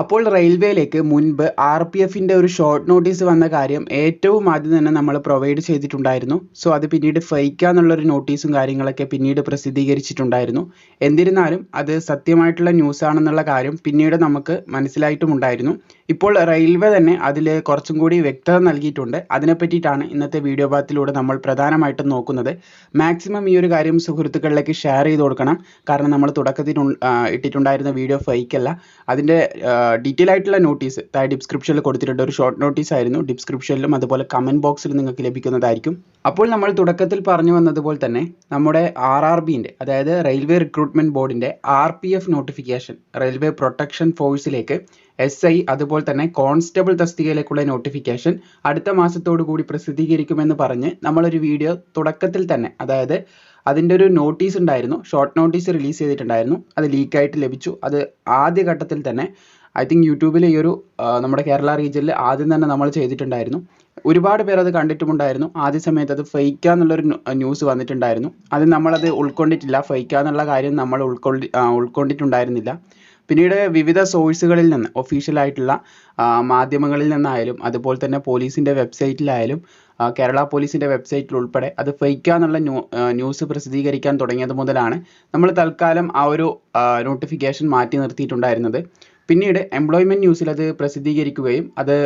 അപ്പോൾ റെയിൽവേയിലേക്ക് മുൻപ് R P എഫിന്റെ ഒരു ഷോർട്ട് നോട്ടീസ് വന്ന കാര്യം ഏറ്റവും ആദ്യം തന്നെ നമ്മൾ പ്രൊവൈഡ് ചെയ്തിട്ടുണ്ടായിരുന്നു. സോ അത് പിന്നീട് ഫൈക്കാന്നുള്ളൊരു നോട്ടീസും കാര്യങ്ങളൊക്കെ പിന്നീട് പ്രസിദ്ധീകരിച്ചിട്ടുണ്ടായിരുന്നു. എന്നിരുന്നാലും അത് സത്യമായിട്ടുള്ള ന്യൂസ് ആണെന്നുള്ള കാര്യം പിന്നീട് നമുക്ക് മനസ്സിലായിട്ടുമുണ്ടായിരുന്നു ഇപ്പോൾ റെയിൽവേ തന്നെ അതിൽ കുറച്ചും കൂടി വ്യക്തത നൽകിയിട്ടുണ്ട്. അതിനെ പറ്റിയിട്ടാണ് ഇന്നത്തെ വീഡിയോ ഭാഗത്തിലൂടെ നമ്മൾ പ്രധാനമായിട്ടും നോക്കുന്നത്. മാക്സിമം ഈ ഒരു കാര്യം സുഹൃത്തുക്കളിലേക്ക് ഷെയർ ചെയ്ത് കൊടുക്കണം. കാരണം നമ്മൾ തുടക്കത്തിൽ ഇട്ടിട്ടുണ്ടായിരുന്ന വീഡിയോ ഫൈക്കല്ല അതിന്റെ ഡീറ്റെയിൽ ആയിട്ടുള്ള നോട്ടീസ് താഴെ ഡിസ്ക്രിപ്ഷനിൽ കൊടുത്തിട്ടുണ്ട്. ഒരു ഷോർട്ട് നോട്ടീസ് ആയിരുന്നു. ഡിസ്ക്രിപ്ഷനിലും അതുപോലെ കമന്റ് ബോക്സിൽ നിങ്ങൾക്ക് ലഭിക്കുന്നതായിരിക്കും. അപ്പോൾ നമ്മൾ തുടക്കത്തിൽ പറഞ്ഞു വന്നതുപോലെ തന്നെ നമ്മുടെ ആർ ആർ ബിന്റെ അതായത് റെയിൽവേ റിക്രൂട്ട്മെന്റ് ബോർഡിന്റെ R P F notification railway protection ഫോഴ്സിലേക്ക് S I അതുപോലെ തന്നെ കോൺസ്റ്റബിൾ തസ്തികയിലേക്കുള്ള നോട്ടിഫിക്കേഷൻ അടുത്ത മാസത്തോടു കൂടി പ്രസിദ്ധീകരിക്കുമെന്ന് പറഞ്ഞ് നമ്മളൊരു വീഡിയോ തുടക്കത്തിൽ തന്നെ അതായത് അതിന്റെ ഒരു നോട്ടീസ് ഉണ്ടായിരുന്നു. ഷോർട്ട് നോട്ടീസ് റിലീസ് ചെയ്തിട്ടുണ്ടായിരുന്നു. അത് ലീക്കായിട്ട് ലഭിച്ചു. അത് ആദ്യ ഘട്ടത്തിൽ തന്നെ ഐ തിങ്ക് യൂട്യൂബിൽ ഈ ഒരു നമ്മുടെ കേരള റീജിയനിൽ ആദ്യം തന്നെ നമ്മൾ ചെയ്തിട്ടുണ്ടായിരുന്നു. ഒരുപാട് പേർ അത് കണ്ടിട്ടുമുണ്ടായിരുന്നു. ആദ്യ സമയത്ത് അത് ഫേക്ക എന്നുള്ളൊരു ന്യൂസ് വന്നിട്ടുണ്ടായിരുന്നു. അത് നമ്മളത് ഉൾക്കൊണ്ടിട്ടില്ല. ഫേക്ക എന്നുള്ള കാര്യം നമ്മൾ ഉൾക്കൊള്ളി ആ, ഉൾക്കൊണ്ടിട്ടുണ്ടായിരുന്നില്ല. പിന്നീട് വിവിധ സോഴ്സുകളിൽ നിന്ന് ഒഫീഷ്യലായിട്ടുള്ള മാധ്യമങ്ങളിൽ നിന്നായാലും അതുപോലെ തന്നെ പോലീസിന്റെ വെബ്സൈറ്റിലായാലും കേരള പോലീസിന്റെ വെബ്സൈറ്റിൽ ഉൾപ്പെടെ അത് ഫേക്ക എന്നുള്ള ന്യൂ ന്യൂസ് പ്രസിദ്ധീകരിക്കാൻ തുടങ്ങിയത് മുതലാണ് നമ്മൾ തൽക്കാലം ആ ഒരു നോട്ടിഫിക്കേഷൻ മാറ്റി നിർത്തിയിട്ടുണ്ടായിരുന്നത്. പിന്നീട് എംപ്ലോയ്മെന്റ് ന്യൂസിൽ അത് പ്രസിദ്ധീകരിക്കുകയും അത്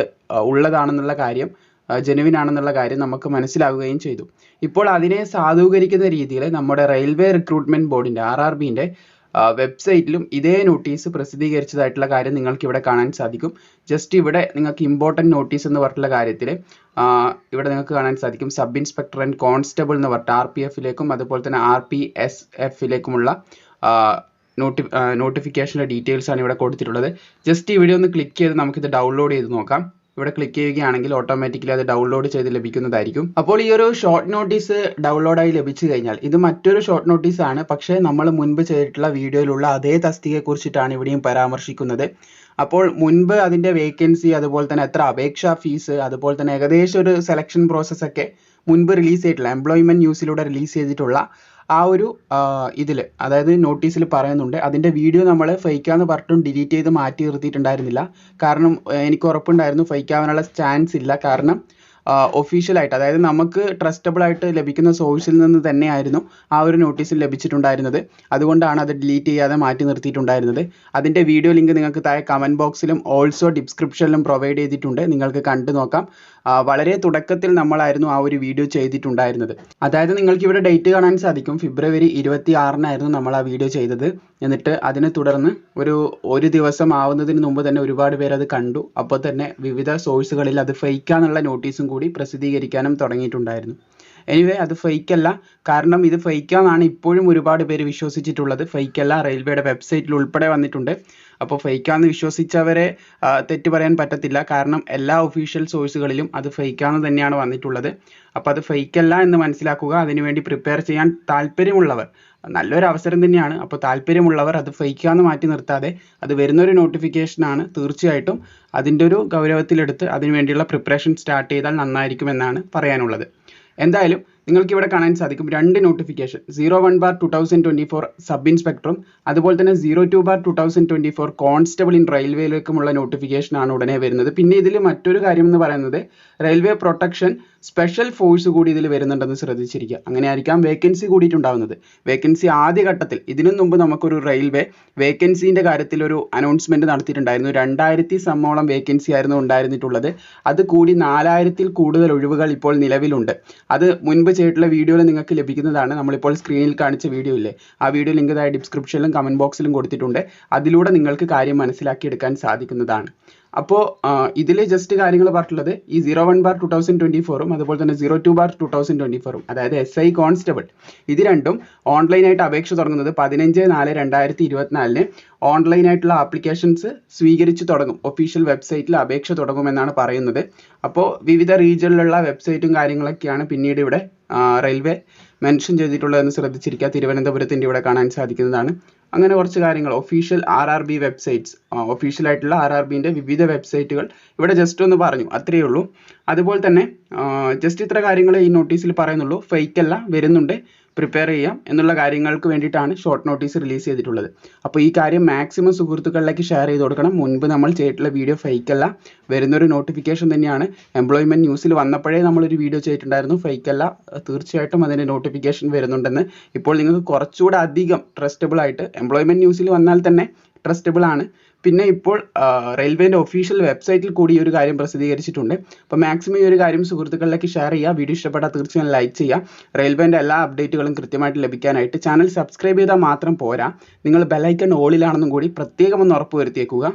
ഉള്ളതാണെന്നുള്ള കാര്യം ജെനുവിൻ ആണെന്നുള്ള കാര്യം നമുക്ക് മനസ്സിലാവുകയും ചെയ്തു. ഇപ്പോൾ അതിനെ സാധൂകരിക്കുന്ന രീതിയിൽ നമ്മുടെ റെയിൽവേ റിക്രൂട്ട്മെന്റ് ബോർഡിന്റെ ആർ ആർ ബിന്റെ വെബ്സൈറ്റിലും ഇതേ നോട്ടീസ് പ്രസിദ്ധീകരിച്ചതായിട്ടുള്ള കാര്യം നിങ്ങൾക്ക് ഇവിടെ കാണാൻ സാധിക്കും. ജസ്റ്റ് ഇവിടെ നിങ്ങൾക്ക് ഇമ്പോർട്ടന്റ് നോട്ടീസ് എന്ന് പറഞ്ഞിട്ടുള്ള കാര്യത്തിൽ ഇവിടെ നിങ്ങൾക്ക് കാണാൻ സാധിക്കും. സബ് ഇൻസ്പെക്ടർ ആൻഡ് കോൺസ്റ്റബിൾ എന്ന് പറഞ്ഞിട്ട് ആർ പി എഫിലേക്കും അതുപോലെ തന്നെ ആർ പി എസ് എഫിലേക്കുമുള്ള നോട്ടി നോട്ടിഫിക്കേഷന്റെ ഡീറ്റെയിൽസ് ആണ് ഇവിടെ കൊടുത്തിട്ടുള്ളത്. ജസ്റ്റ് വീഡിയോ ഒന്ന് ക്ലിക്ക് ചെയ്ത് നമുക്കിത് ഡൗൺലോഡ് ചെയ്ത് നോക്കാം. ഇവിടെ ക്ലിക്ക് ചെയ്യുകയാണെങ്കിൽ ഓട്ടോമാറ്റിക്കലി അത് ഡൗൺലോഡ് ചെയ്ത് ലഭിക്കുന്നതായിരിക്കും. അപ്പോൾ ഈ ഒരു ഷോർട്ട് നോട്ടീസ് ഡൗൺലോഡായി ലഭിച്ചു കഴിഞ്ഞാൽ ഇത് മറ്റൊരു ഷോർട്ട് നോട്ടീസ് ആണ്. പക്ഷേ നമ്മൾ മുൻപ് ചെയ്തിട്ടുള്ള വീഡിയോയിലുള്ള അതേ തസ്തികയെക്കുറിച്ചിട്ടാണ് ഇവിടെയും പരാമർശിക്കുന്നത്. അപ്പോൾ മുൻപ് അതിന്റെ വേക്കൻസി അതുപോലെ തന്നെ എത്ര അപേക്ഷാ ഫീസ് അതുപോലെ തന്നെ ഏകദേശം ഒരു സെലക്ഷൻ പ്രോസസ്സൊക്കെ മുൻപ് റിലീസ് ചെയ്തിട്ടുള്ള എംപ്ലോയ്മെന്റ് ന്യൂസിലൂടെ റിലീസ് ചെയ്തിട്ടുള്ള ആ ഒരു ഇതിൽ അതായത് നോട്ടീസിൽ പറയുന്നുണ്ട്. അതിന്റെ വീഡിയോ നമ്മൾ ഫൈക്കാന്ന് പറഞ്ഞിട്ടും ഡിലീറ്റ് ചെയ്ത് മാറ്റി നിർത്തിയിട്ടുണ്ടായിരുന്നില്ല. കാരണം എനിക്ക് ഉറപ്പുണ്ടായിരുന്നു ഫൈക്കാവാനുള്ള ചാൻസ് ഇല്ല. കാരണം ഒഫീഷ്യലായിട്ട് അതായത് നമുക്ക് ട്രസ്റ്റബിൾ ആയിട്ട് ലഭിക്കുന്ന സോഴ്സിൽ നിന്ന് തന്നെയായിരുന്നു ആ ഒരു നോട്ടീസിൽ ലഭിച്ചിട്ടുണ്ടായിരുന്നത്. അതുകൊണ്ടാണ് അത് ഡിലീറ്റ് ചെയ്യാതെ മാറ്റി നിർത്തിയിട്ടുണ്ടായിരുന്നത്. അതിന്റെ വീഡിയോ ലിങ്ക് നിങ്ങൾക്ക് താഴെ കമന്റ് ബോക്സിലും ഓൾസോ ഡിസ്ക്രിപ്ഷനിലും പ്രൊവൈഡ് ചെയ്തിട്ടുണ്ട്. നിങ്ങൾക്ക് കണ്ടു നോക്കാം. വളരെ തുടക്കത്തിൽ നമ്മളായിരുന്നു ആ ഒരു വീഡിയോ ചെയ്തിട്ടുണ്ടായിരുന്നത്. അതായത് നിങ്ങൾക്ക് ഇവിടെ ഡേറ്റ് കാണാൻ സാധിക്കും. ഫെബ്രുവരി ഇരുപത്തി ആറിനായിരുന്നു നമ്മൾ ആ വീഡിയോ ചെയ്തത്. എന്നിട്ട് അതിനെ തുടർന്ന് ഒരു ഒരു ദിവസം ആവുന്നതിന് മുമ്പ് തന്നെ ഒരുപാട് പേര് അത് കണ്ടു. അപ്പോൾ തന്നെ വിവിധ സോഴ്സുകളിൽ അത് ഫേക്കാന്നുള്ള നോട്ടീസും കൂടി പ്രസിദ്ധീകരിക്കാനും തുടങ്ങിയിട്ടുണ്ടായിരുന്നു. എനിവേ അത് ഫേക്ക് അല്ല. കാരണം ഇത് ആണെന്നാണ് ഇപ്പോഴും ഒരുപാട് പേര് വിശ്വസിച്ചിട്ടുള്ളത്. ഫേക്ക് അല്ല. റെയിൽവേയുടെ വെബ്സൈറ്റിൽ ഉൾപ്പെടെ വന്നിട്ടുണ്ട്. അപ്പോൾ ആണെന്ന് വിശ്വസിച്ചവരെ തെറ്റ് പറയാൻ പറ്റത്തില്ല. കാരണം എല്ലാ ഒഫീഷ്യൽ സോഴ്സുകളിലും അത് ആണെന്ന് തന്നെയാണ് വന്നിട്ടുള്ളത്. അപ്പോൾ അത് അല്ല എന്ന് മനസ്സിലാക്കുക അതിനുവേണ്ടി പ്രിപ്പയർ ചെയ്യാൻ താല്പര്യമുള്ളവർ. നല്ലൊരു അവസരം തന്നെയാണ്. അപ്പോൾ താല്പര്യമുള്ളവർ അത് ആണെന്ന് മാറ്റി നിർത്താതെ അത് വരുന്നൊരു നോട്ടിഫിക്കേഷനാണ് തീർച്ചയായിട്ടും അതിന്റെ ഒരു ഗൗരവത്തിലെടുത്ത് അതിനുവേണ്ടിയുള്ള പ്രിപ്പറേഷൻ സ്റ്റാർട്ട് ചെയ്താൽ നന്നായിരിക്കും എന്നാണ് പറയാനുള്ളത്. എന്തായാലും നിങ്ങൾക്ക് ഇവിടെ കാണാൻ സാധിക്കും രണ്ട് notification zero one bar two thousand twenty four sub ഇൻസ്പെക്ടറും അതുപോലെ തന്നെ zero two bar two thousand twenty four constable in റെയിൽവേയിലേക്കുമുള്ള notification ആണ് ഉടനെ വരുന്നത്. പിന്നെ ഇതിൽ മറ്റൊരു കാര്യം എന്ന് പറയുന്നത് റെയിൽവേ പ്രൊട്ടക്ഷൻ സ്പെഷ്യൽ ഫോഴ്സ് കൂടി ഇതിൽ വരുന്നുണ്ടെന്ന് ശ്രദ്ധിച്ചിരിക്കുക. അങ്ങനെ ആയിരിക്കാം വേക്കൻസി കൂടിയിട്ടുണ്ടാവുന്നത്. വേക്കൻസി ആദ്യഘട്ടത്തിൽ ഇതിനു മുമ്പ് നമുക്കൊരു റെയിൽവേ വേക്കൻസിന്റെ കാര്യത്തിൽ ഒരു അനൗൺസ്മെന്റ് നടത്തിയിട്ടുണ്ടായിരുന്നു. രണ്ടായിരത്തി സമ്മോളം വേക്കൻസി ആയിരുന്നു ഉണ്ടായിരുന്നിട്ടുള്ളത്. അത് കൂടി നാലായിരത്തിൽ കൂടുതൽ ഒഴിവുകൾ ഇപ്പോൾ നിലവിലുണ്ട്. അത് മുൻപ് ചെയ്തിട്ടുള്ള വീഡിയോയിൽ നിങ്ങൾക്ക് ലഭിക്കുന്നതാണ്. നമ്മളിപ്പോൾ സ്ക്രീനിൽ കാണിച്ച വീഡിയോ ഇല്ലേ? ആ വീഡിയോ ലിങ്ക് ഡിസ്ക്രിപ്ഷനിലും കമന്റ് ബോക്സിലും കൊടുത്തിട്ടുണ്ട്. അതിലൂടെ നിങ്ങൾക്ക് കാര്യം മനസ്സിലാക്കിയെടുക്കാൻ സാധിക്കുന്നതാണ്. അപ്പോൾ ഇതിൽ ജസ്റ്റ് കാര്യങ്ങൾ പറഞ്ഞിട്ടുള്ളത് ഈ zero one bar two thousand twenty ഫോറും അതുപോലെ തന്നെ zero two bar two thousand twenty ഫോറും അതായത് എസ് ഐ കോൺസ്റ്റബിൾ ഇത് രണ്ടും ഓൺലൈനായിട്ട് അപേക്ഷ തുടങ്ങുന്നത് പതിനഞ്ച് നാല് രണ്ടായിരത്തി ഇരുപത്തിനാലിന് ഓൺലൈനായിട്ടുള്ള ആപ്ലിക്കേഷൻസ് സ്വീകരിച്ചു തുടങ്ങും. ഒഫീഷ്യൽ വെബ്സൈറ്റിൽ അപേക്ഷ തുടങ്ങുമെന്നാണ് പറയുന്നത്. അപ്പോൾ വിവിധ റീജിയനിലുള്ള വെബ്സൈറ്റും കാര്യങ്ങളൊക്കെയാണ് പിന്നീട് ഇവിടെ റെയിൽവേ മെൻഷൻ ചെയ്തിട്ടുള്ളതെന്ന് ശ്രദ്ധിച്ചിരിക്കുക. തിരുവനന്തപുരത്തിന്റെ ഇവിടെ കാണാൻ സാധിക്കുന്നതാണ്. അങ്ങനെ കുറച്ച് കാര്യങ്ങൾ. Official R R B websites official ആയിട്ടുള്ള ആർ ആർ ബിന്റെ വിവിധ വെബ്സൈറ്റുകൾ ഇവിടെ ജസ്റ്റ് ഒന്ന് പറഞ്ഞു. അത്രയേ ഉള്ളൂ. അതുപോലെ തന്നെ ജസ്റ്റ് ഇത്ര കാര്യങ്ങൾ ഈ നോട്ടീസിൽ പറയുന്നുള്ളൂ. ഫേക്ക് അല്ല വരുന്നുണ്ട്. പ്രിപ്പയർ ചെയ്യാം എന്നുള്ള കാര്യങ്ങൾക്ക് വേണ്ടിയിട്ടാണ് ഷോർട്ട് നോട്ടീസ് റിലീസ് ചെയ്തിട്ടുള്ളത്. അപ്പോൾ ഈ കാര്യം മാക്സിമം സുഹൃത്തുക്കളിലേക്ക് ഷെയർ ചെയ്ത് കൊടുക്കണം. മുൻപ് നമ്മൾ ചെയ്തിട്ടുള്ള വീഡിയോ ഫേക്ക് അല്ല. വരുന്നൊരു നോട്ടിഫിക്കേഷൻ തന്നെയാണ്. എംപ്ലോയ്മെന്റ് ന്യൂസിൽ വന്നപ്പോഴേ നമ്മളൊരു വീഡിയോ ചെയ്തിട്ടുണ്ടായിരുന്നു. ഫേക്ക് അല്ല. തീർച്ചയായിട്ടും അതിന്റെ നോട്ടിഫിക്കേഷൻ വരുന്നുണ്ടെന്ന് ഇപ്പോൾ നിങ്ങൾക്ക് കുറച്ചുകൂടെ അധികം ട്രസ്റ്റബിൾ ആയിട്ട് എംപ്ലോയ്മെന്റ് ന്യൂസിൽ വന്നാൽ തന്നെ ട്രസ്റ്റബിൾ ആണ്. പിന്നെ ഇപ്പോൾ റെയിൽവേന്റെ ഒഫീഷ്യൽ വെബ്സൈറ്റിൽ കൂടി ഈ ഒരു കാര്യം പ്രസിദ്ധീകരിച്ചിട്ടുണ്ട്. അപ്പോൾ മാക്സിമം ഈ ഒരു കാര്യം സുഹൃത്തുക്കളിലേക്ക് ഷെയർ ചെയ്യുക. വീഡിയോ ഇഷ്ടപ്പെട്ടാൽ തീർച്ചയായും ലൈക്ക് ചെയ്യുക. റെയിൽവേന്റെ എല്ലാ അപ്ഡേറ്റുകളും കൃത്യമായിട്ട് ലഭിക്കാനായിട്ട് ചാനൽ സബ്സ്ക്രൈബ് ചെയ്താൽ മാത്രം പോരാ. നിങ്ങൾ ബെലൈക്കൺ ഓളിലാണെന്നും കൂടി പ്രത്യേകം ഒന്ന് ഉറപ്പ് വരുത്തിയേക്കുക